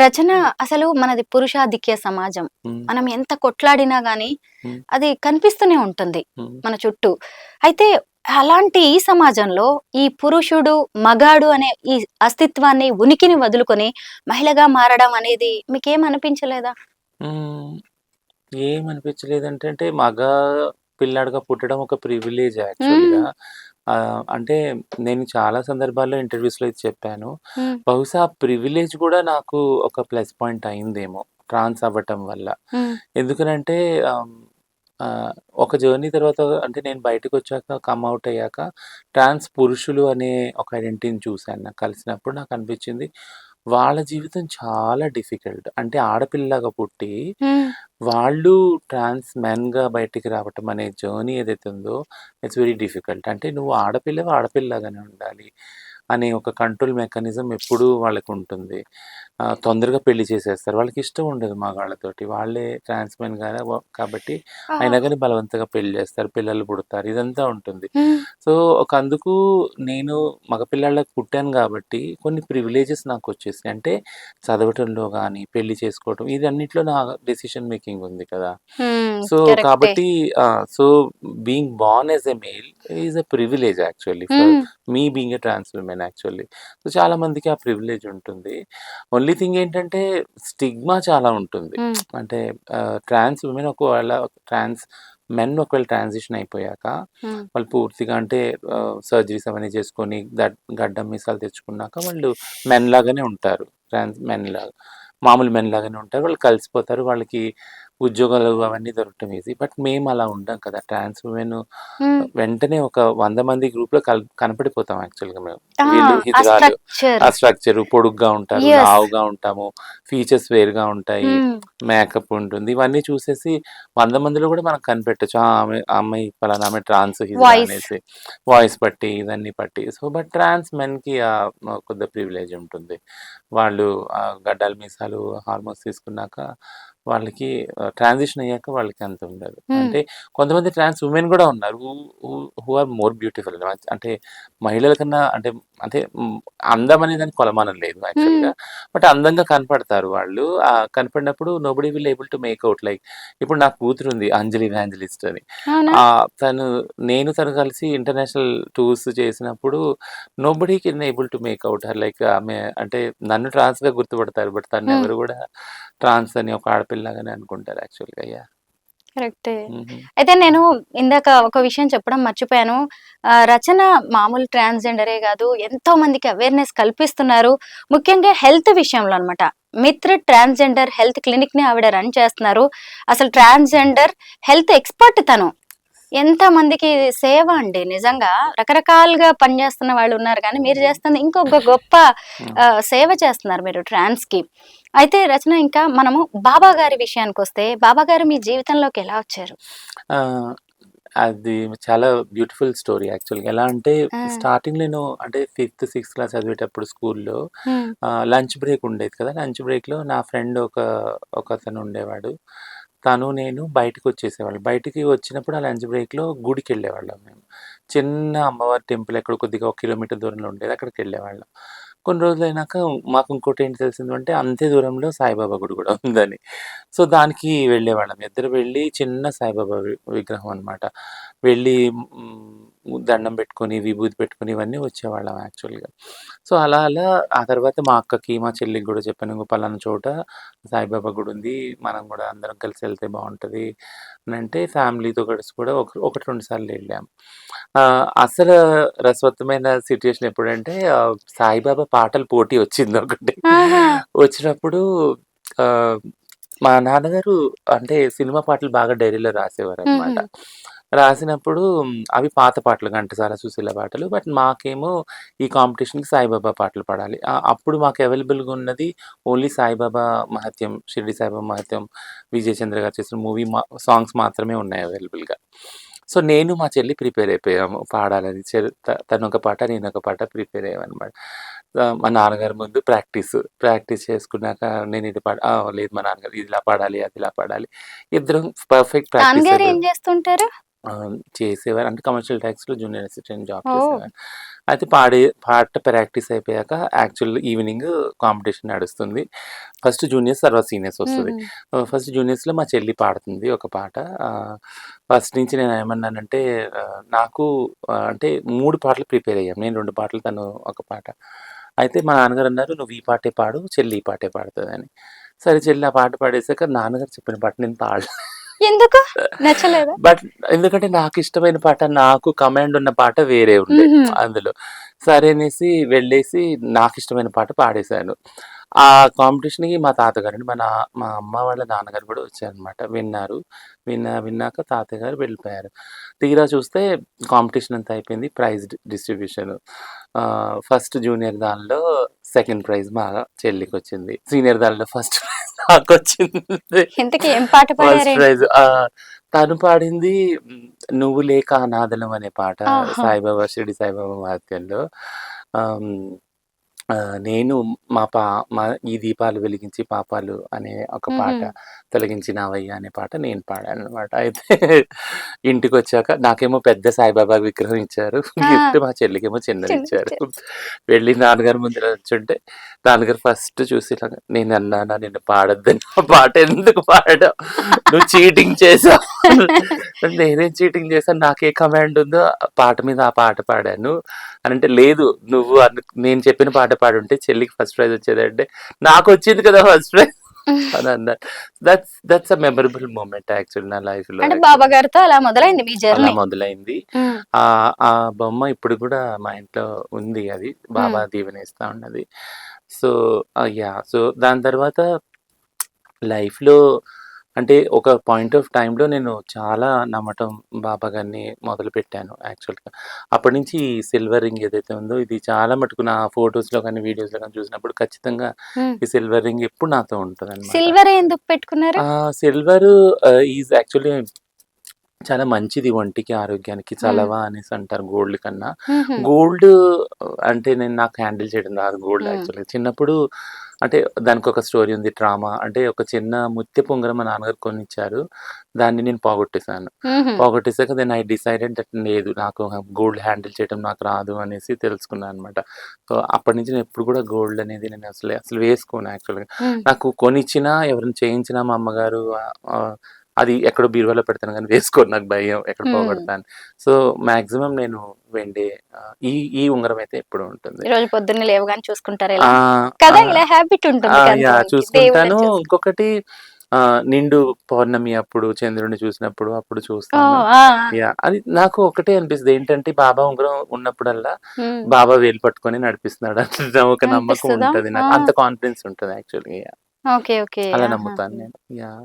రచన అసలు మనది పురుషాధిక్య సమాజం. మనం ఎంత కొట్లాడినా గానీ అది కనిపిస్తూనే ఉంటుంది. మన చుట్టూ. అయితే అలాంటి ఈ సమాజంలో ఈ పురుషుడు మగాడు అనే ఈ అస్తిత్వాన్ని ఉనికిని వదులుకొని మహిళగా మారడం అనేది మీకేం అనిపించలేదా? మ్మ్. ఏమనిపించలేదంటే అంటే మగ పిల్లాడిగా పుట్టడం ఒక ప్రివిలేజ్ యాక్చువల్గా అంటే నేను చాలా సందర్భాల్లో ఇంటర్వ్యూస్లో ఇది చెప్పాను. బహుశా ప్రివిలేజ్ కూడా నాకు ఒక ప్లస్ పాయింట్ అయిందేమో ట్రాన్స్ అవ్వటం వల్ల. ఎందుకనంటే ఒక జర్నీ తర్వాత అంటే నేను బయటకు వచ్చాక కమ్ అవుట్ అయ్యాక ట్రాన్స్ పురుషులు అనే ఒక ఐడెంటిటీని చూశాను నాకు కలిసినప్పుడు నాకు అనిపించింది వాళ్ళ జీవితం చాలా డిఫికల్ట్. అంటే ఆడపిల్లగా పుట్టి. వాళ్ళు ట్రాన్స్ మెన్గా బయటికి రావటం అనే జర్నీ ఏదైతే ఉందో ఇట్స్ వెరీ డిఫికల్ట్ అంటే నువ్వు ఆడపిల్లవి ఆడపిల్లగానే ఉండాలి. అనే ఒక కంట్రోల్ మెకానిజం ఎప్పుడూ వాళ్ళకు ఉంటుంది తొందరగా పెళ్ళి చేసేస్తారు. వాళ్ళకి ఇష్టం ఉండదు మగాళ్ళతోటి. వాళ్ళే ట్రాన్స్ మెన్ గానే కాబట్టి అయినా కానీ బలవంతంగా పెళ్ళి చేస్తారు. పిల్లలు పుడతారు. ఇదంతా ఉంటుంది. సో ఒక అందుకు నేను మగపిల్లాళ్ళకి పుట్టాను కాబట్టి కొన్ని ప్రివిలేజెస్ నాకు వచ్చేసినాయి అంటే చదవటంలో కానీ పెళ్ళి చేసుకోవటం ఇది అన్నిట్లో నా డెసిషన్ మేకింగ్ ఉంది కదా. సో. కాబట్టి so being born as a male is a privilege actually. Me being a trans woman actually. So చాలా మందికి ఆ ప్రివిలేజ్ ఉంటుంది. ఓన్లీ థింగ్ ఏంటంటే స్టిగ్మా చాలా ఉంటుంది. అంటే ట్రాన్స్ ఉమెన్ ఒకవేళ ట్రాన్స్ మెన్ ఒకవేళ ట్రాన్సిషన్ అయిపోయాక. వాళ్ళు పూర్తిగా అంటే సర్జరీస్ అవన్నీ చేసుకొని గడ్ గడ్డం మీసాలు తెచ్చుకున్నాక వాళ్ళు మెన్ లాగానే ఉంటారు. ట్రాన్స్ మెన్ లాగా మామూలు మెన్ లాగానే ఉంటారు. వాళ్ళు కలిసిపోతారు. వాళ్ళకి ఉద్యోగాలు అవన్నీ దొరకటం ఈజీ బట్ మేము అలా ఉండం కదా. Trans women. వెంటనే ఒక వంద మంది గ్రూప్లో కనపడిపోతాం యాక్చువల్గా మేము. ఆ, స్ట్రక్చర్ పొడుగ్గా ఉంటారు. లావుగా ఉంటాము ఫీచర్స్ వేరుగా ఉంటాయి. మేకప్ ఉంటుంది. ఇవన్నీ చూసేసి వంద మందిలో కూడా మనకు కనిపెట్టచ్చు. ఆమె అమ్మాయి పలానా ఆమె ట్రాన్స్. అనేసి. వాయిస్ బట్టి ఇదన్నీ బట్టి సో బట్ ట్రాన్స్ మెన్కి కొద్ది ప్రివిలేజ్ ఉంటుంది. వాళ్ళు గడ్డాల మీసాలు హార్మోన్స్ తీసుకున్నాక వాళ్ళకి ట్రాన్సిషన్ అయ్యాక వాళ్ళకి అంత ఉండదు. అంటే కొంతమంది ట్రాన్స్ ఉమెన్ కూడా ఉన్నారు హూ ఆర్ మోర్ బ్యూటిఫుల్ అంటే మహిళల కన్నా అంటే అంటే అందం అనే దానికి కొలమానం లేదు యాక్చువల్గా బట్ అందంగా కనపడతారు వాళ్ళు. ఆ కనపడినప్పుడు nobody will able to make out like ఇప్పుడు నా కూతురు ఉంది అంజలి వ్యాంజలిస్ట్ అని. తను నేను తను కలిసి ఇంటర్నేషనల్ టూర్స్ చేసినప్పుడు nobody can able to make out her like ఆమె అంటే నన్ను ట్రాన్స్గా గుర్తుపడతారు బట్ తను. ఎవరు కూడా ట్రాన్స్ అని ఒక ఆడపిల్లగానే అనుకుంటారు యాక్చువల్గా అయ్యా కరెక్టే అయితే నేను ఇందాక ఒక విషయం చెప్పడం మర్చిపోయాను. రచన మామూలు ట్రాన్స్జెండరే కాదు ఎంతో మందికి అవేర్నెస్ కల్పిస్తున్నారు. ముఖ్యంగా హెల్త్ విషయంలో అన్నమాట. మిత్ర ట్రాన్స్జెండర్ హెల్త్ క్లినిక్ని ఆవిడ రన్ చేస్తున్నారు. అసలు ట్రాన్స్జెండర్ హెల్త్ ఎక్స్పర్ట్ తను. ఎంత మందికి సేవ అండి నిజంగా. రకరకాలుగా పనిచేస్తున్న వాళ్ళు ఉన్నారు కానీ మీరు చేస్తుంది ఇంకొక గొప్ప ఆ, సేవ చేస్తున్నారు మీరు ట్రాన్స్కి. అయితే రచన ఇంకా మనము బాబా గారి విషయానికి వస్తే బాబా గారు మీ జీవితంలోకి ఎలా వచ్చారు? అది చాలా బ్యూటిఫుల్ స్టోరీ యాక్చువల్గా. ఎలా అంటే. స్టార్టింగ్ నేను అంటే ఫిఫ్త్ సిక్స్త్ క్లాస్ చదివేటప్పుడు స్కూల్లో. లంచ్ బ్రేక్ ఉండేది కదా. లంచ్ బ్రేక్లో నా ఫ్రెండ్ ఒక ఒక అతను ఉండేవాడు. తను నేను బయటకు వచ్చేసేవాళ్ళు. బయటికి వచ్చినప్పుడు ఆ లంచ్ బ్రేక్లో గుడికి వెళ్ళేవాళ్ళం మేము. చిన్న అమ్మవారి టెంపుల్ ఎక్కడ కొద్దిగా ఒక కిలోమీటర్ దూరంలో ఉండేది. అక్కడికి వెళ్ళేవాళ్ళం. కొన్ని రోజులు అయినాక మాకు ఇంకోటి ఏంటి తెలిసిందంటే అంతే దూరంలో సాయిబాబా గుడి కూడా ఉందని. సో దానికి వెళ్ళేవాళ్ళం. ఇద్దరు వెళ్ళి చిన్న సాయిబాబా విగ్రహం అనమాట వెళ్ళి దండం పెట్టుకొని విభూతి పెట్టుకొని ఇవన్నీ వచ్చేవాళ్ళం యాక్చువల్గా. సో అలా అలా ఆ తర్వాత మా అక్కకి మా చెల్లికి కూడా చెప్పాను ఇంకో పలానా చోట సాయిబాబా గుడి ఉంది మనం కూడా అందరం కలిసి వెళ్తే బాగుంటుంది అని అంటే ఫ్యామిలీతో కలిసి కూడా ఒక ఒకటి రెండు సార్లు వెళ్ళాం. అసలు రసవత్తమైన సిచ్యుయేషన్ ఎప్పుడంటే సాయిబాబా పాటల పోటీ వచ్చింది ఒకటి. వచ్చినప్పుడు మా నాన్నగారు అంటే సినిమా పాటలు బాగా డైరీలో రాసేవారు అనమాట రాసినప్పుడు అవి పాత పాటలు ఘంటసాల సుశీల పాటలు. బట్ మాకేమో ఈ కాంపిటీషన్కి సాయిబాబా పాటలు పాడాలి. అప్పుడు మాకు అవైలబుల్గా ఉన్నది ఓన్లీ సాయిబాబా మహత్యం షిరిడి సాయిబాబా మహత్యం విజయ్ చంద్ర గారు చేసిన మూవీ మా సాంగ్స్ మాత్రమే ఉన్నాయి అవైలబుల్గా. సో నేను మా చెల్లి ప్రిపేర్ అయిపోయాము పాడాలని. తను ఒక పాట నేను ఒక పాట ప్రిపేర్ అయ్యామన్నమాట. మా నాన్నగారి ముందు ప్రాక్టీస్ ప్రాక్టీస్ చేసుకున్నాక నేను ఇది పాడ లేదు మా నాన్నగారు ఇది ఇలా పాడాలి అది ఇలా పాడాలి. ఇద్దరం పర్ఫెక్ట్ ప్రాక్టీస్ ఏం చేస్తుంటారు? చేసేవారు. అంటే కమర్షియల్ ట్యాక్స్‌లో జూనియర్ అసిస్టెంట్ జాబ్! చేసేవారు. అయితే పాడే పాట ప్రాక్టీస్ అయిపోయాక యాక్చువల్ ఈవినింగ్ కాంపిటీషన్ నడుస్తుంది. ఫస్ట్ జూనియర్స్ తర్వాత సీనియర్స్ వస్తది. ఫస్ట్ జూనియర్స్‌లో మా చెల్లి పాడుతుంది ఒక పాట. ఫస్ట్ నుంచి నేను ఏమన్నానంటే నాకు అంటే 3 పాటలు ప్రిపేర్ అయ్యాం. నేను 2 పాటలు, తను ఒక పాట. అయితే మా నాన్నగారు అన్నారు, "నువ్వు ఈ పాటే పాడు, చెల్లి ఈ పాటే పాడుతదని." సరే చెల్లి ఆ పాట పాడేసాక నాన్నగారు చెప్పిన పాట నేను పాడలే. ఎందుకు? నచ్చలేదా? బట్ ఎందుకంటే నాకిష్టమైన పాట, నాకు కమాండ్ ఉన్న పాట వేరే ఉండే హుహు. అందులో. సరే అనేసి వెళ్ళేసి నాకిష్టమైన పాట పాడేశాను. ఆ కాంపిటీషన్‌కి మా తాతగారండి మా నా మా అమ్మ వాళ్ళ నాన్నగారు కూడా వచ్చారనమాట. విన్నారు. విన్నా విన్నాక తాతయ్య గారు వెళ్ళిపోయారు. తీరా చూస్తే కాంపిటీషన్ అంతా అయిపోయింది. Prize distribution. ఫస్ట్ జూనియర్ దానిలో సెకండ్ ప్రైజ్ మా చెల్లికొచ్చింది. సీనియర్ దానిలో ఫస్ట్ ప్రైజ్ నాకొచ్చింది. ఇంతకీ ఏం పాట ఫస్ట్? ప్రైజ్ తను పాడింది 'నువ్వు లేక అనాథలం' అనే పాట! సాయిబాబా షిరిడి సాయిబాబా ఆహ్, నేను మా పా మా ఈ దీపాలు వెలిగించి పాపాలు అనే ఒక పాట. తొలగించినావయ్యా అనే పాట నేను పాడాననమాట. అయితే ఇంటికొచ్చాక నాకేమో పెద్ద సాయిబాబా విగ్రహం ఇచ్చారు. గిఫ్ట్ మా చెల్లికేమో చిన్నదిచ్చారు. చిన్నదిచ్చారు. వెళ్ళి నాన్నగారి ముందర నుంచుంటే నాన్నగారు ఫస్ట్ చూసి ఇలాగ "నేనన్నానా నిన్ను పాడొద్దని, ఆ పాట ఎందుకు పాడావు? నువ్వు చీటింగ్ చేసావు." నేనేం చీటింగ్ చేశాను? నాకే కమాండ్ ఉందో ఆ పాట మీద ఆ పాట పాడాను. అనంటే, "లేదు నువ్వు అను నేను చెప్పిన పాట పాడుంటే చెల్లికి ఫస్ట్ ప్రైజ్ వచ్చేదంటే, నాకొచ్చింది కదా ఫస్ట్ ప్రైజ్" అని అన్నారు. That's that's memorable moment actually నా అంటే యాక్చువల్లీ. బాబా గారితో అలా మొదలైంది మీ అలా జర్నీ. మొదలైంది. ఆహ్, ఆ బొమ్మ ఇప్పుడు కూడా మా ఇంట్లో ఉంది అది. బాబా. దీవెనిస్తా ఉన్నది. So, yeah! సో, దాని తర్వాత లైఫ్‌లో అంటే ఒక పాయింట్ ఆఫ్ టైమ్‌లో నేను చాలా నమ్మటం బాబా గారిని మొదలుపెట్టాను యాక్చువల్‌గా. అప్పటి నుంచి ఈ సిల్వర్ రింగ్ ఏదైతే ఉందో ఇది చాలా మటుకు నా ఫోటోస్‌లో గాని, వీడియోస్‌లో గాని చూసినప్పుడు ఖచ్చితంగా. ఈ సిల్వర్ రింగ్ ఎప్పుడు నాతో ఉంటదనమాట. సిల్వరే ఎందుకు పెట్టుకున్నారు? సిల్వరు ఈజ్ యాక్చువల్లీ చాలా మంచిది ఒంటికి, ఆరోగ్యానికి. చలవ అనేసి అంటారు గోల్డ్ కన్నా. గోల్డ్ అంటే నేను నాకు హ్యాండిల్ చేయడం రాదు గోల్డ్. యాక్చువల్‌గా. చిన్నప్పుడు అంటే దానికొక స్టోరీ ఉంది. ట్రామా అంటే ఒక చిన్న ముత్యపు ఉంగరం మా నాన్నగారు కొనిచ్చారు. దాన్ని నేను పోగొట్టేసాను. హుహు. పోగొట్టేసాక దెన్ ఐ డిసైడెడ్ దట్ లేదు నాకు గోల్డ్ హ్యాండిల్ చేయడం నాకు రాదు అనేసి తెలుసుకున్నాను అనమాట. సో, అప్పటి నుంచి నేను ఎప్పుడు కూడా గోల్డ్ అనేది నేను అసలు అసలు వేసుకోను యాక్చువల్‌గా. నాకు కొనిచ్చినా, ఎవరైనా చేయించినా మా అమ్మగారు అది ఎక్కడో బీరువాలో పెడతాను గానీ వేసుకోను నాకు భయం ఎక్కడ హ్మ్. పోగొడతా అని. సో, మాక్సిమం నేను వెండి ఈ ఈ ఉంగరం అయితే ఎప్పుడూ ఉంటుంది. రోజు పొద్దున్నే లేవగానే చూసుకుంటారా! కదా! ఇలా హ్యాబిట్ ఉంటుంది చూసుకుంటాను. ఇంకొకటి నిండు పౌర్ణమి అప్పుడు చంద్రుడిని చూసినప్పుడు అప్పుడు చూస్తాను. యాహ్! అది నాకు ఒకటే అనిపిస్తది. ఏంటంటే బాబా ఉంగరం ఉన్నప్పుడల్లా. బాబా వేలు పట్టుకొని నడిపిస్తున్నాడు అన్న ఒక నమ్మకం? ఉంటది! నాకు. అంత కాన్ఫిడెన్స్ ఉంటది యాక్చువల్‌గా. ఓకే. ఓకే. అలా! నమ్ముతాను. నేను. యాహ్!